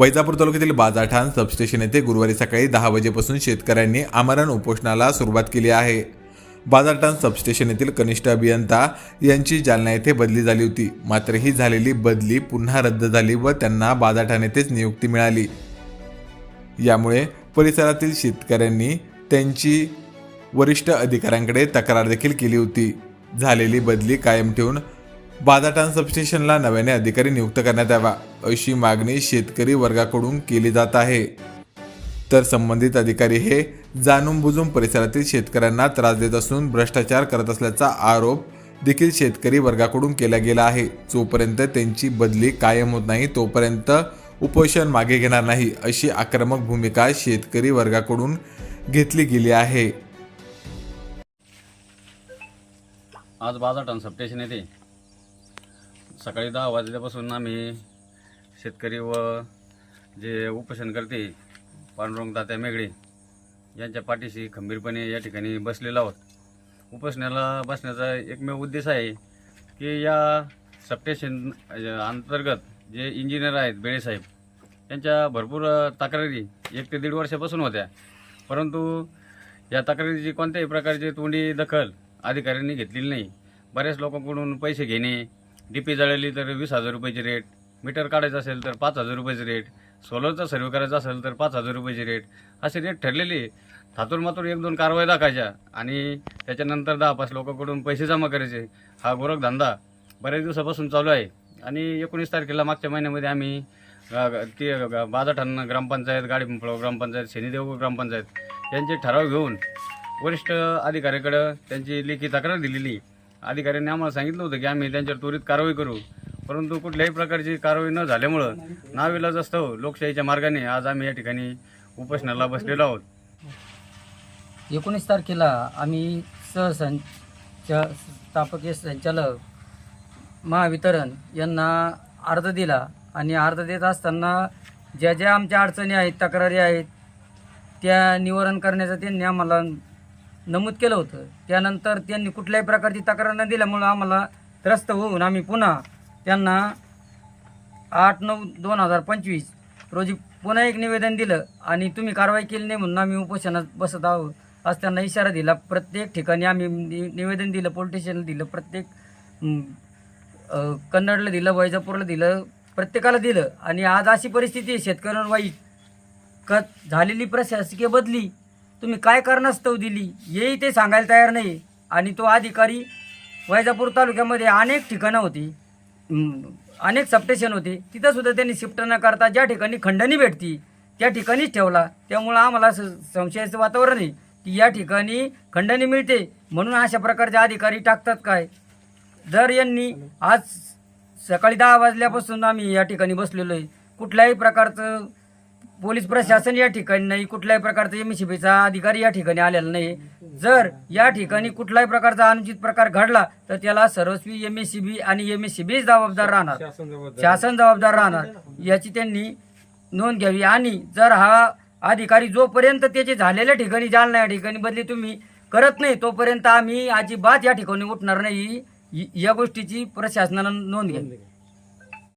वैजापूर तालुक्यातील बाजारठाण सबस्टेशन येथे गुरुवारी सकाळी दहा वाजेपासून शेतकऱ्यांनी आमरण उपोषणाला सुरुवात केली आहे. बाजारठाण सबस्टेशन येथील कनिष्ठ अभियंता यांची जालना येथे बदली झाली होती. मात्र ही झालेली बदली पुन्हा रद्द झाली व त्यांना बाजारठाण येथेच नियुक्ती मिळाली. यामुळे परिसरातील शेतकऱ्यांनी त्यांची वरिष्ठ अधिकाऱ्यांकडे तक्रार देखील केली होती. झालेली बदली कायम ठेवून बाजाटान सबस्टेशनला नव्याने अधिकारी नियुक्त करण्यात यावा अशी मागणी शेतकरी वर्गाकडून केली जात आहे. तर संबंधित अधिकारी हे जाणून बुजून परिसरातील शेतकऱ्यांना त्रास देत असून भ्रष्टाचार करत असल्याचा आरोप देखील शेतकरी वर्गाकडून केला गेला आहे. जोपर्यंत त्यांची बदली कायम होत नाही तोपर्यंत उपोषण मागे घेणार नाही अशी आक्रमक भूमिका शेतकरी वर्गाकडून घेतली गेली आहे. आज बाजार सबस्टेशन येथे सकाळी दहा वाजल्यापासून आम्ही शेतकरी व जे उपोषण करते पांडुरंग तात्या मेगडे यांच्या पाठीशी खंबीरपणे या ठिकाणी बसलेलो आहोत. उपोषणाला बसण्याचा एकमेव उद्देश आहे की या सबस्टेशन अंतर्गत जे इंजिनियर आहेत बेळेसाहेब त्यांच्या भरपूर तक्रारी एक ते दीड वर्षापासून होत्या. परंतु या तक्रारीची कोणत्याही प्रकारची तोंडी दखल अधिकाऱ्यांनी घेतलेली नाही. बऱ्याच लोकांकडून पैसे घेणे डी पी जळली तर वीस हजार रुपयाची रेट मीटर काढायचं असेल तर पाच हजार रुपयाची रेट सोलरचा सर्वे करायचा असेल तर पाच हजार रुपयाची रेट असे रेट ठरलेले थातूर मातूर एक दोन कारवाई दाखायच्या आणि त्याच्यानंतर दहा पाच लोकांकडून पैसे जमा करायचे. हा गोरखधंदा बऱ्याच दिवसापासून चालू आहे. आणि एकोणीस तारखेला मागच्या महिन्यामध्ये आम्ही ती बाजाठाण ग्रामपंचायत गाडी ग्रामपंचायत शनिदेव ग्रामपंचायत यांचे ठराव घेऊन वरिष्ठ अधिकाऱ्याकडं त्यांची लेखी तक्रार दिलेली अधिकाऱ्यांनी आम्हाला सांगितलं होतं की आम्ही त्यांच्यावर त्वरित कारवाई करू. परंतु कुठल्याही प्रकारची कारवाई न झाल्यामुळं नाविलाज असतो. लोकशाहीच्या मार्गाने आज आम्ही या ठिकाणी उपोषणाला बसलेलो आहोत. एकोणीस तारखेला आम्ही सहसंच स्थापकीय संचालक महावितरण यांना अर्ज दिला आणि अर्ज देत असताना ज्या ज्या आमच्या अडचणी आहेत तक्रारी आहेत त्या निवारण करण्याचं त्यांनी आम्हाला नमूद केलं होतं. त्यानंतर त्यांनी कुठल्याही प्रकारची तक्रार न दिल्यामुळं आम्हाला त्रस्त होऊन आम्ही पुन्हा त्यांना आठ नऊ दोन हजार पंचवीस रोजी पुन्हा एक निवेदन दिलं आणि तुम्ही कारवाई केली नाही म्हणून आम्ही उपोषणात बसत आहोत आज त्यांना इशारा दिला. प्रत्येक ठिकाणी आम्ही नि- निवेदन दिलं पोलीस स्टेशनला दिलं प्रत्येक कन्नडला दिलं वैजापूरला दिलं प्रत्येकाला दिलं. आणि आज अशी परिस्थिती आहे शेतकऱ्यांवर वाईट क झालेली प्रशासकीय बदली तुम्ही काय कारणास्तव दिली हेही ते सांगायला तयार नाही आणि तो अधिकारी वैजापूर तालुक्यामध्ये अनेक ठिकाणं होती अनेक सबस्टेशन होते. तिथंसुद्धा त्यांनी शिफ्ट न करता ज्या ठिकाणी खंडणी भेटती त्या ठिकाणीच ठेवला. त्यामुळं आम्हाला संशयाचं वातावरण आहे की या ठिकाणी खंडणी मिळते म्हणून अशा प्रकारचे अधिकारी टाकतात काय? जर यांनी आज सकाळी दहा वाजल्यापासून आम्ही या ठिकाणी बसलेलो आहे. कुठल्याही प्रकारचं पोलीस प्रशासन या ठिकाणी नाही कुठल्याही प्रकारचा एम चा अधिकारी या ठिकाणी आलेला नाही. जर या ठिकाणी कुठल्याही प्रकारचा अनुचित प्रकार घडला तर त्याला सर्वस्वी एम एस सी बी आणि एम एस सी बी जबाबदार राहणार. शासन जबाबदार राहणार. याची त्यांनी नोंद घ्यावी. आणि जर हा अधिकारी जोपर्यंत त्याचे झालेल्या ठिकाणी जालना या ठिकाणी बदली तुम्ही करत नाही तोपर्यंत आम्ही अजिबात या ठिकाणी उठणार नाही. य- या गोष्टीची प्रशासनानं नोंद घ्यावी.